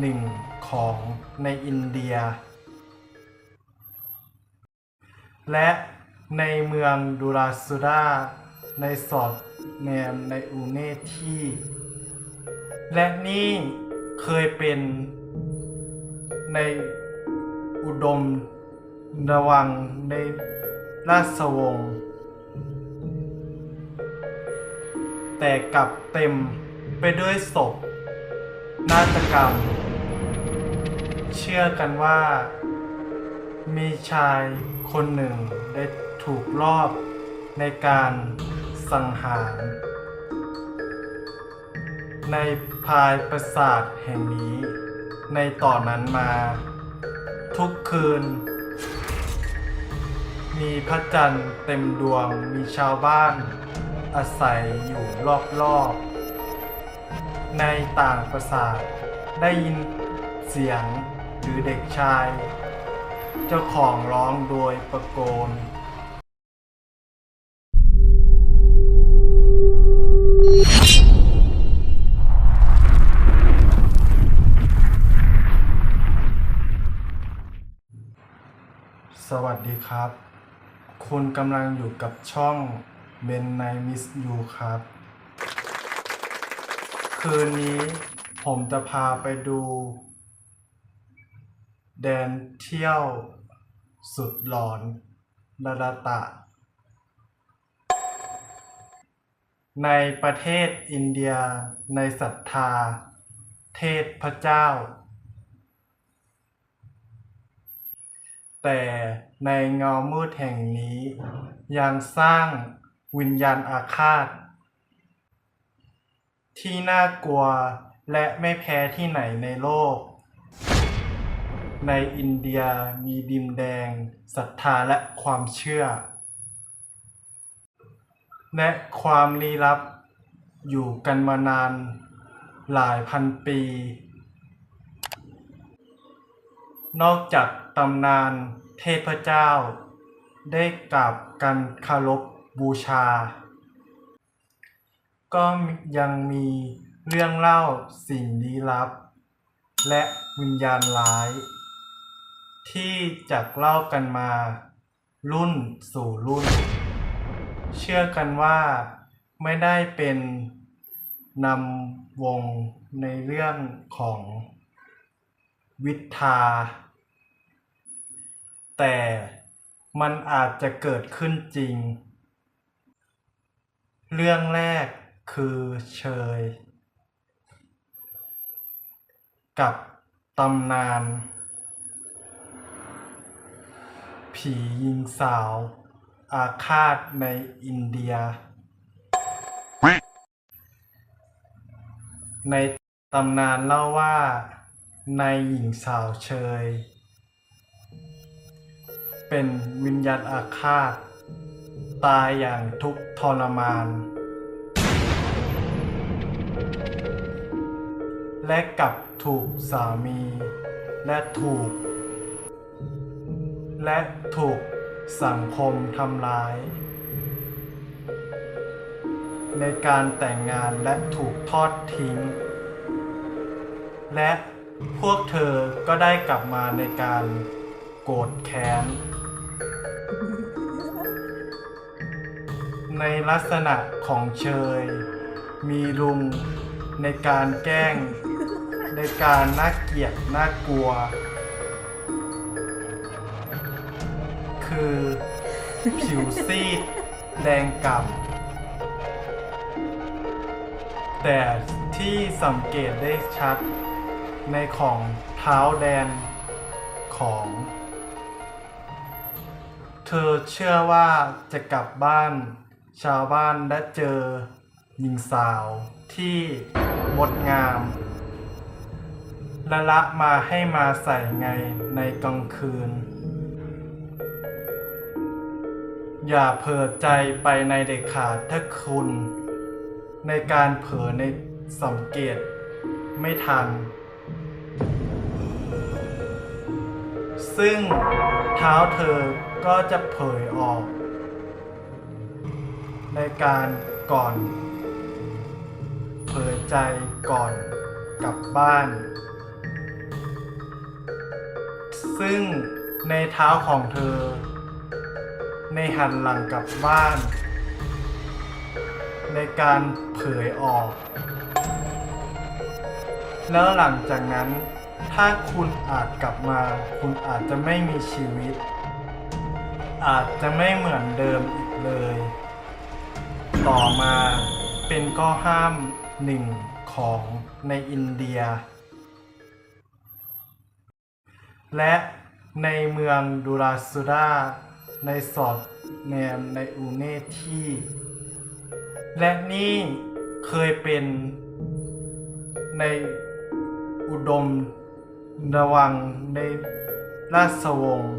หนึ่งของในอินเดีย และในเมืองดูราสุดาในสอดแนมในอูเนที่ และนี่เคยเป็นในอุดมระวังในราชวงศ์แต่กลับเต็มไปด้วยศพ นาฏกรรม เชื่อกันว่า มีชายคนหนึ่งได้ถูกลอบในการสังหาร ในภายปราสาทแห่งนี้ ในต่อนนั้นมา ทุกคืน มีพระจันทร์เต็มดวงมีชาวบ้านอาศัยอยู่รอบๆ ในต่างปราสาทได้ยินเสียงหรือเด็กชาย เจ้าของร้องโดยประโกน สวัสดีครับ คุณกำลังอยู่กับช่องเบนไนมิสยูครับ คืนนี้ผมจะพาไปดู แดนเที่ยว สุดหลอนระดาตะ ในประเทศอินเดียในศรัทธา เทพพระเจ้า แต่ในเงามืดแห่งนี้ยังสร้างวิญญาณอาฆาต ที่น่ากลัวและไม่แพ้ที่ไหนในโลก ในอินเดียมีดินแดงศรัทธาและความเชื่อ และความลี้ลับอยู่กันมานานหลายพันปี นอกจากตำนานเทพเจ้า ได้กราบกันคารพบูชา ก็ยังมีเรื่องเล่าสิ่งลี้ลับ และวิญญาณร้าย ที่จากเล่ากันมา รุ่นสู่รุ่น เชื่อกันว่าไม่ได้เป็นนำวงในเรื่องของวิทา แต่มันอาจจะเกิดขึ้นจริง เรื่องแรก คือเชย กับตำนาน ผียิงสาว อาฆาตในอินเดีย ในตำนานเล่าว่าในหญิงสาวเชย เป็นวิญญาณอาฆาต ตายอย่างทุกทรมาน และกลับถูกสามี และถูก และถูกสังคมทำร้าย ในการแต่งงานและถูกทอดทิ้ง และพวกเธอก็ได้กลับมาในการโกรธแค้น ในลักษณะของเชย มีลุงในการแกล้ง ในการน่าเกลียดน่ากลัว คือผิวซีดแดงกล่ำแต่ที่สังเกตได้ชัดในของเท้าแดนของ เธอเชื่อว่าจะกลับบ้านชาวบ้านและเจอหญิงสาวที่งดงาม ละละมาให้มาใส่ไงในกลางคืน อย่าเผลอใจไปในเด็ดขาดถ้าคุณ ในการเผลอในสังเกตไม่ทัน ซึ่งเท้าเธอก็จะเผยออก ในการก่อน เผยใจก่อนกลับบ้าน ซึ่งในเท้าของเธอ ในหันหลังกลับบ้าน ในการเผยออก แล้วหลังจากนั้น ถ้าคุณอาจกลับมา คุณอาจจะไม่มีชีวิต อาจจะไม่เหมือนเดิมอีกเลย ต่อมาเป็นข้อห้ามหนึ่งของในอินเดีย และในเมืองดูราสุดาในสอดแนมในอูเนที่ และนี่เคยเป็นในอุดมระวังในราชวงศ์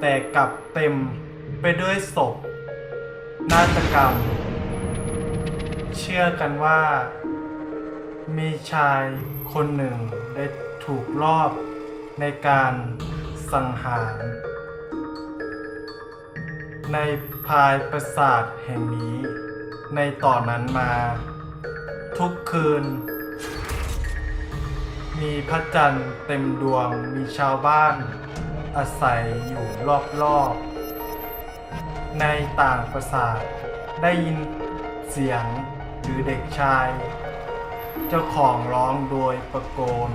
แต่กลับเต็มไปด้วยศพ นาฏกรรม เชื่อกันว่า มีชายคนหนึ่งได้ถูกลอบในการสังหาร ในภายปราสาทแห่งนี้ ในต่อนนั้นมา ทุกคืน มีพระจันทร์เต็มดวงมีชาวบ้าน อาศัยอยู่รอบๆ ในต่างปราสาทได้ยินเสียงหรือเด็กชาย เจ้าของร้องโดยประโกน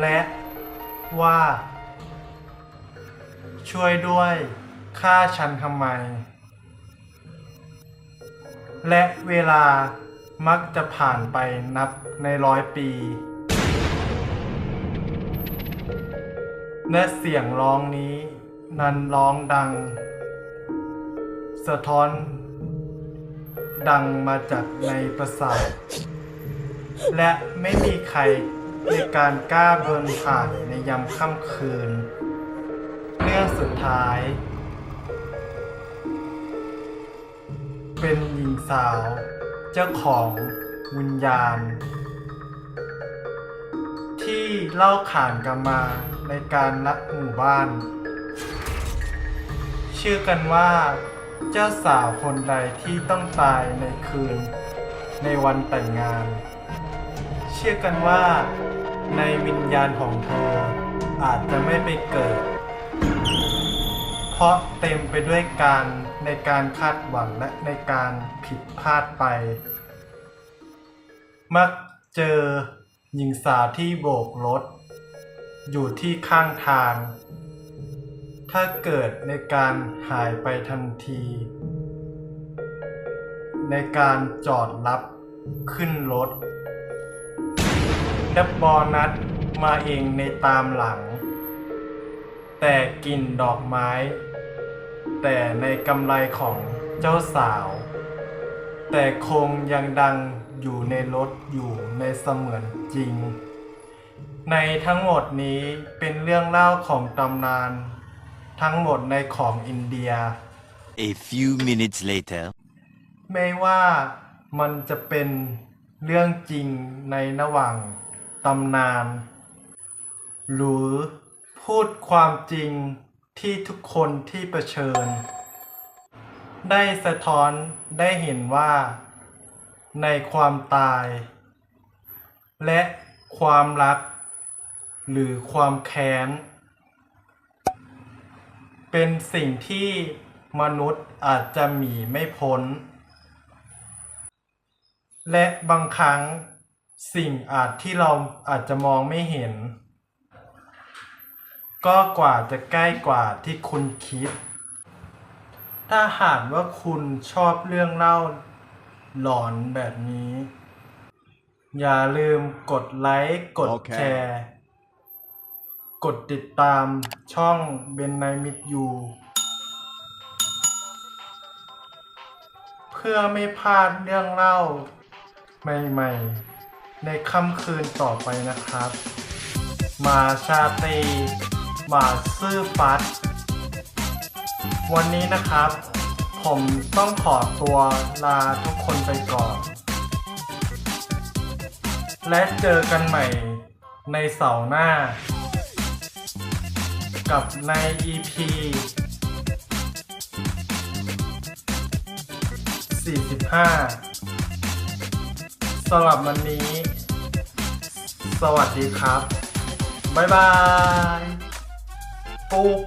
และว่า ช่วยด้วยฆ่าฉันทำไม และเวลามักจะผ่านไปนับในร้อยปี และเสียงร้องนี้นั้นร้องดัง สะท้อน ดังมาจากในประสาท และไม่มีใครในการกล้าเดินผ่านในยามค่ำคืน เรื่องสุดท้าย เป็นหญิงสาว เจ้าของวิญญาณ ที่เล่าขานกันมาในการรักหมู่บ้าน เชื่อกันว่าเจ้าสาวคนใดที่ต้องตายในคืน ในวันแต่งงาน ชื่อกันว่า ในวิญญาณของเธออาจจะไม่ไปเกิด เพราะเต็มไปด้วยการในการคาดหวังและในการผิดพลาดไป มักเจอหญิงสาวที่โบกรถ อยู่ที่ข้างทาง ถ้าเกิดในการหายไปทันที ในการจอดรับขึ้นรถ และบอนัดมาเองในตามหลัง แต่กลิ่นดอกไม้ แต่ในกำไรของเจ้าสาว แต่คงยังดังอยู่ในรถอยู่ในเสมือนจริง ในทั้งหมดนี้เป็นเรื่องเล่าของตำนาน ทั้งหมดในของอินเดีย A few minutes later. ไม่ว่ามันจะเป็นเรื่องจริงในระหว่าง ตำนาน หรือพูดความจริงที่ทุกคนที่เผชิญ ได้สะท้อนได้เห็นว่า ในความตาย และความรัก หรือความแค้น เป็นสิ่งที่มนุษย์อาจจะหมีไม่พ้น และบางครั้ง สิ่งอาจที่เราอาจจะมองไม่เห็น ก็กว่าจะใกล้กว่าที่คุณคิด ถ้าหากว่าคุณชอบเรื่องเล่าหลอนแบบนี้ อย่าลืมกดไลค์ กดแชร์ กดติดตามช่องเบนไนมิดยูเพื่อไม่พลาดเรื่องเล่าใหม่ ๆ ในค่ำคืนต่อไปนะครับ มาชาตีมาซื่อฟัด วันนี้นะครับ ผมต้องขอตัวลาทุกคนไปก่อน และเจอกันใหม่ในเสาร์หน้า กับใน EP 45 สำหรับวันนี้สสวัสดีครับ บ๊ายบาย ปุ๊บ